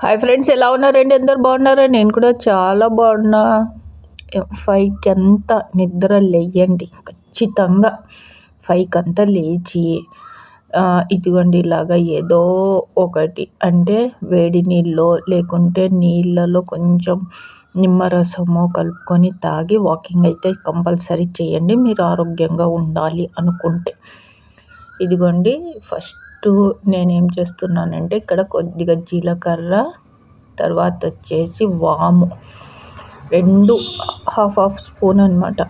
Hi friends ఎలా ఉన్నారండి? అందరు బాగున్నారా? నేను కూడా చాలా బాగున్నా. ఫైవ్కి అంతా నిద్ర లేయండి. ఖచ్చితంగా ఫైవ్కి అంతా లేచి ఇదిగోండి ఇలాగా ఏదో ఒకటి. అంటే వేడి నీళ్ళు లేకుంటే నీళ్ళలో కొంచెం నిమ్మరసము కలుపుకొని తాగి వాకింగ్ అయితే కంపల్సరీ చేయండి. మీరు ఆరోగ్యంగా ఉండాలి అనుకుంటే. ఇదిగోండి ఫస్ట్ నేనేం చేస్తున్నానంటే ఇక్కడ కొద్దిగా జీలకర్ర తర్వాత వచ్చేసి వాము. రెండు హాఫ్ హాఫ్ స్పూన్ అనమాట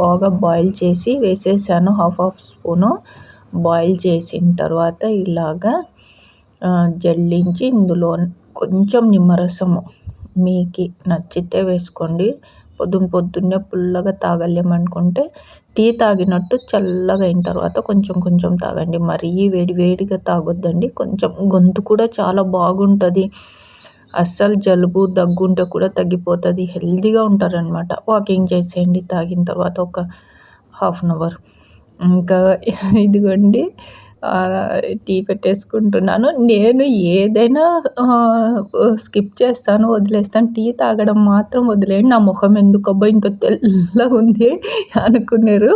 బాగా బాయిల్ చేసి వేసేసాను హాఫ్ హాఫ్ స్పూను. బాయిల్ చేసిన తర్వాత ఇలాగా జల్లించి ఇందులో కొంచెం నిమ్మరసము. మీకు నచ్చితే వేసుకోండి. పొద్దున్న పొద్దున్నే పుల్లగా తాగలేమనుకుంటే టీ తాగినట్టు చల్లగా అయిన తర్వాత కొంచెం కొంచెం తాగండి. మరీ వేడి వేడిగా తాగొద్దండి. కొంచెం గొంతు కూడా చాలా బాగుంటుంది. అస్సలు జలుబు దగ్గు ఉంటే కూడా తగ్గిపోతుంది. హెల్తీగా ఉంటారనమాట వాకింగ్ చేసేయండి. తాగిన తర్వాత ఒక హాఫ్ అన్ అవర్. ఇంకా ఇదిగోండి. టీ పెట్టేసుకుంటున్నాను. నేను ఏదైనా స్కిప్ చేస్తాను వదిలేస్తాను. టీ తాగడం మాత్రం వదిలేయండి. నా ముఖం ఎందుకబ్బా ఇంత తెల్లగా ఉంది అనుకున్నారు.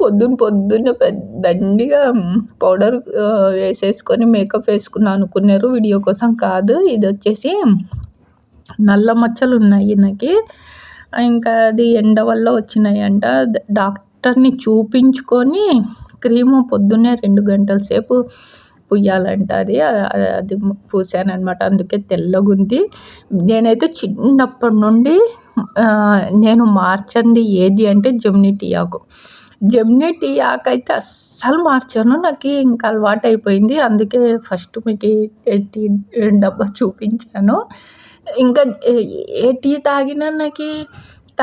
పొద్దున్న పొద్దున్న పెద్దండిగా పౌడర్ వేసేసుకొని మేకప్ వేసుకున్నాను అనుకున్నారు. వీడియో కోసం కాదు. ఇది వచ్చేసి నల్ల మచ్చలు ఉన్నాయి నాకు. ఇంకా అది ఎండ వల్ల వచ్చినాయి అంట డాక్టర్ని చూపించుకొని క్రీము పొద్దున్నే రెండు గంటల సేపు పుయ్యాలంట అది. అది పూసానమాట అందుకే తెల్లగుంది. నేనైతే చిన్నప్పటి నుండి నేను మార్చంది ఏది అంటే జమ్ని టీ ఆకు. జమ్ని టీ ఆకు అయితే అస్సలు మార్చాను. నాకు ఇంకా అలవాటు అయిపోయింది అందుకే ఫస్ట్ మీకు టీ డబ్బా చూపించాను. ఇంకా ఏ టీ తాగినా నాకు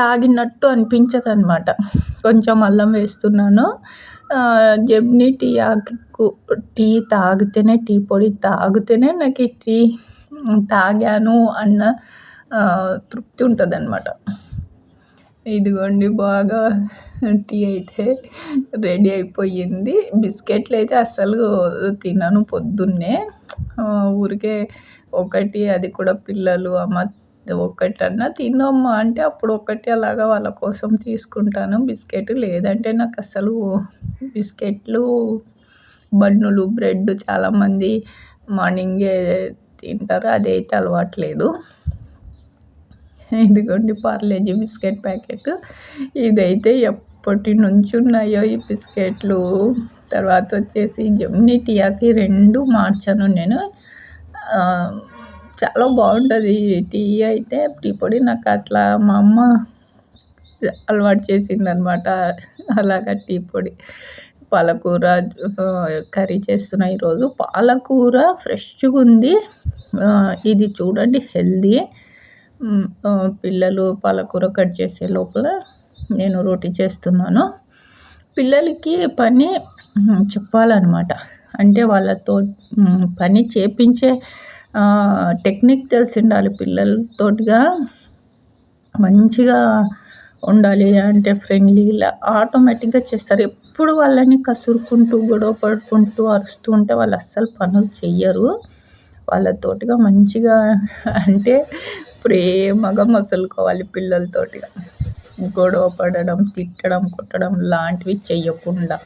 తాగినట్టు అనిపించదు అనమాట కొంచెం అల్లం వేస్తున్నాను. జమ్ని టీ ఆకు టీ తాగితేనే టీ పొడి తాగితేనే నాకు ఈ టీ తాగాను అన్న తృప్తి ఉంటుంది అనమాట ఇదిగోండి బాగా టీ అయితే రెడీ అయిపోయింది బిస్కెట్లు అయితే అస్సలు తినను పొద్దున్నే ఊరికే ఒకటి అది కూడా పిల్లలు అమ్మ ఒకటన్నా తినమ్మా అంటే అప్పుడు ఒక్కటి అలాగా వాళ్ళ కోసం తీసుకుంటాను. బిస్కెట్ లేదంటే నాకు అసలు బిస్కెట్లు బన్నులు బ్రెడ్ చాలామంది మార్నింగే తింటారు. అదైతే అలవాట్లేదు. ఇదిగోండి పార్లేజీ బిస్కెట్ ప్యాకెట్. ఇదైతే ఎప్పటి నుంచి ఉన్నాయో ఈ బిస్కెట్లు. తర్వాత వచ్చేసి జమ్ని టీయాకి రెండు మార్చాను నేను. చాలా బాగుంటుంది. టీ అయితే టీ పొడి నాకు అట్లా మా అమ్మ అలవాటు చేసిందనమాట అలాగా టీ పొడి. పాలకూర కర్రీ చేస్తున్న ఈరోజు. పాలకూర ఫ్రెష్గా ఉంది. ఇది చూడండి హెల్దీ. పిల్లలు పాలకూర కట్ చేసే లోపల నేను రోటీ చేస్తున్నాను. పిల్లలకి పని చెప్పాలన్నమాట. అంటే వాళ్ళతో పని చేపించే టెక్నిక్ తెలిసి ఉండాలి పిల్లలతోటిగా మంచిగా ఉండాలి అంటే ఫ్రెండ్లీలా ఆటోమేటిక్గా చేస్తారు. ఎప్పుడు వాళ్ళని కసురుకుంటూ గొడవ పడుకుంటూ అరుస్తూ ఉంటే వాళ్ళు అస్సలు పనులు చెయ్యరు. వాళ్ళతోటిగా మంచిగా అంటే ప్రేమగా మసులుకోవాలి పిల్లలతోటిగా. గొడవ పడడం తిట్టడం కొట్టడం లాంటివి చెయ్యకుండా.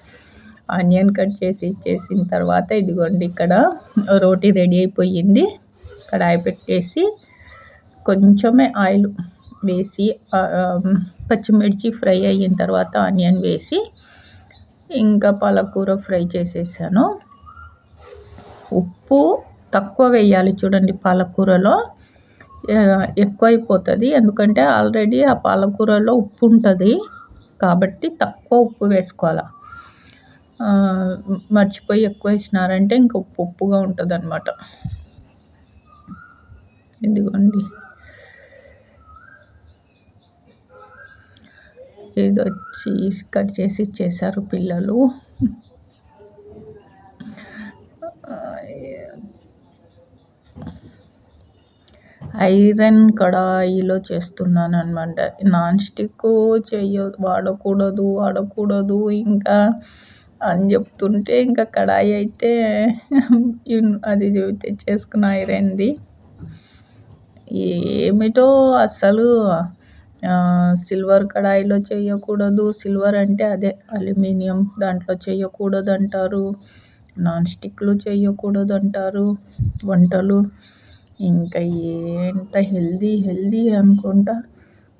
ఆనియన్ కట్ చేసి ఇచ్చేసిన తర్వాత ఇదిగోండి ఇక్కడ రోటీ రెడీ అయిపోయింది. కడాయి పెట్టేసి కొంచెమే ఆయిల్ వేసి పచ్చిమిర్చి ఫ్రై అయిన తర్వాత ఆనియన్ వేసి ఇంకా పాలకూర ఫ్రై చేసేసాను. ఉప్పు తక్కువ వేయాలి చూడండి పాలకూరలో. ఎక్కువైపోతుంది ఎందుకంటే ఆల్రెడీ ఆ పాలకూరలో ఉప్పు ఉంటుంది. కాబట్టి తక్కువ ఉప్పు వేసుకోవాలి. మర్చిపోయి ఎక్కువ వేసినారంటే ఇంకా ఉప్పు ఉప్పుగా ఉంటుంది అనమాట ఇదిగోండి. ఇది వచ్చి కట్ చేసి ఇచ్చేసారు పిల్లలు. ఐరన్ కడాయిలో చేస్తున్నాను అనమాట నాన్ స్టిక్ చెయ్య వాడకూడదు వాడకూడదు ఇంకా అని చెప్తుంటే ఇంకా కడాయి అయితే అది తెచ్చేసుకున్న ఐరన్ది. ఏమిటో అస్సలు సిల్వర్ కడాయిలో చేయకూడదు. సిల్వర్ అంటే అదే అల్యూమినియం దాంట్లో చేయకూడదు అంటారు నాన్ స్టిక్లు చేయకూడదు అంటారు వంటలు ఇంకా ఎంత హెల్దీ హెల్దీ అనుకుంటా.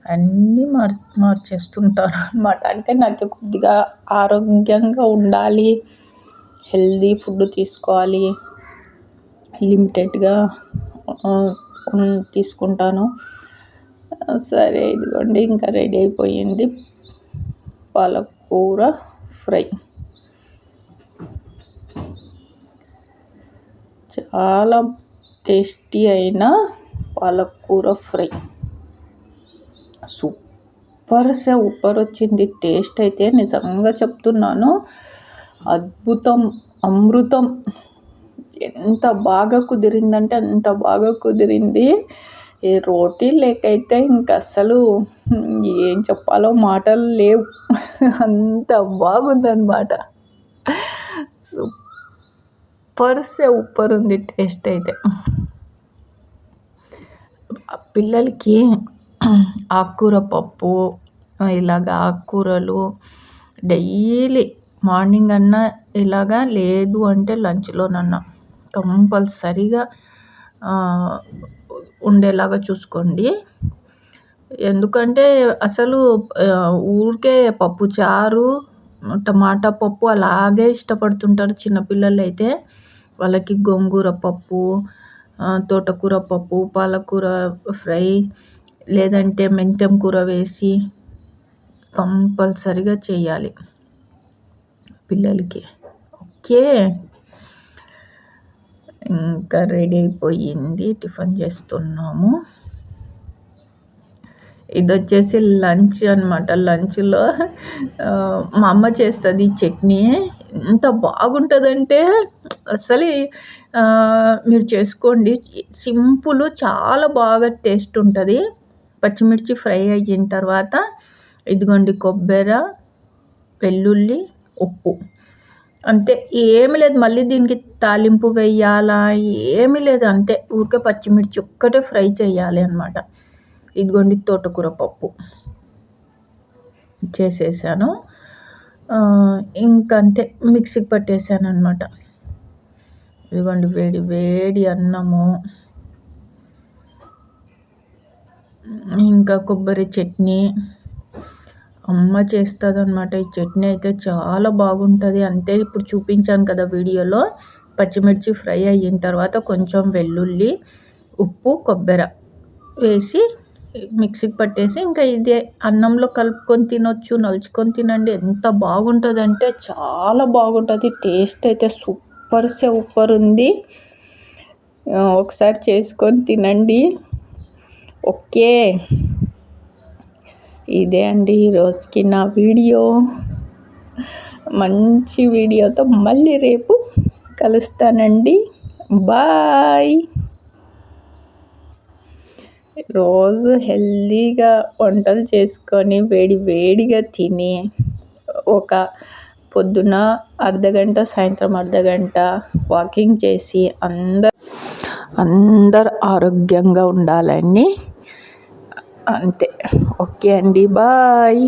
అన్నీ మార్ మార్చేస్తుంటారు అనమాట అంటే నాకు కొద్దిగా ఆరోగ్యంగా ఉండాలి హెల్దీ ఫుడ్ తీసుకోవాలి లిమిటెడ్గా తీసుకుంటాను. సరే ఇదిగోండి ఇంకా రెడీ అయిపోయింది. పాలకూర ఫ్రై. చాలా టేస్టీ అయిన పాలకూర ఫ్రై. సూపర్ సే వచ్చింది. టేస్ట్ అయితే నిజంగా చెప్తున్నాను. అద్భుతం అమృతం. ఎంత బాగా కుదిరిందంటే అంత బాగా కుదిరింది. ఈ రోటీ లేకైతే ఇంక అస్సలు ఏం చెప్పాలో మాటలు లేవు. అంత బాగుందన్నమాట. సూపర్ సే ఉప్పర్ ఉంది టేస్ట్ అయితే. పిల్లలకి ఆకుకూర పప్పు ఇలాగ ఆకుకూరలు డైలీ మార్నింగ్ అన్నా ఇలాగా లేదు అంటే లంచ్లోనన్నా. కంపల్సరిగా ఉండేలాగా చూసుకోండి. ఎందుకంటే అసలు ఊరికే పప్పు చారు టమాటా పప్పు అలాగే ఇష్టపడుతుంటారు చిన్నపిల్లలు అయితే వాళ్ళకి గోంగూర పప్పు తోటకూర పప్పు పాలకూర ఫ్రై లేదంటే మెంతెం కూర వేసి కంపల్సరిగా చేయాలి పిల్లలకి. ఓకే. ఇంకా రెడీ అయిపోయింది. టిఫిన్ చేస్తున్నాము. ఇది వచ్చేసి లంచ్ అనమాట లంచ్లో మా అమ్మ చేస్తుంది చట్నీ. ఎంత బాగుంటుందంటే అసలు మీరు చేసుకోండి. సింపుల్ చాలా బాగా టేస్ట్ ఉంటుంది. పచ్చిమిర్చి ఫ్రై అయిన తర్వాత ఇదిగోండి కొబ్బరి వెల్లుల్లి ఉప్పు. అంతే ఏమి లేదు. మళ్ళీ దీనికి తాలింపు వేయాలా? ఏమీ లేదు. అంతే. ఊరికే పచ్చిమిర్చి ఒక్కటే ఫ్రై చేయాలి అనమాట ఇదిగోండి తోటకూర పప్పు చేసేసాను. ఇంకంతే. మిక్సీకి పట్టేసాను అనమాట ఇదిగోండి వేడి వేడి అన్నము. ఇంకా కొబ్బరి చట్నీ. అమ్మ చేస్తుంది అనమాట ఈ చట్నీ అయితే చాలా బాగుంటుంది. అంతే ఇప్పుడు చూపించాను కదా వీడియోలో. పచ్చిమిర్చి ఫ్రై అయిన తర్వాత కొంచెం వెల్లుల్లి ఉప్పు కొబ్బరి వేసి మిక్సీకి పట్టేసి ఇంకా ఇదే అన్నంలో కలుపుకొని తినొచ్చు నలుచుకొని తినండి. ఎంత బాగుంటుందంటే చాలా బాగుంటుంది. టేస్ట్ అయితే సూపర్ సూపర్ ఉంది. ఒకసారి చేసుకొని తినండి. ఓకే. ఇదే అండి ఈరోజుకి నా వీడియో. మంచి వీడియోతో మళ్ళీ రేపు కలుస్తానండి. బాయ్. రోజు హెల్దీగా వంటలు చేసుకొని వేడి వేడిగా తిని ఒక పొద్దున అర్ధగంట సాయంత్రం అర్ధగంట వాకింగ్ చేసి అందరు అందరు ఆరోగ్యంగా ఉండాలని అంతే ఓకే అండి బాయ్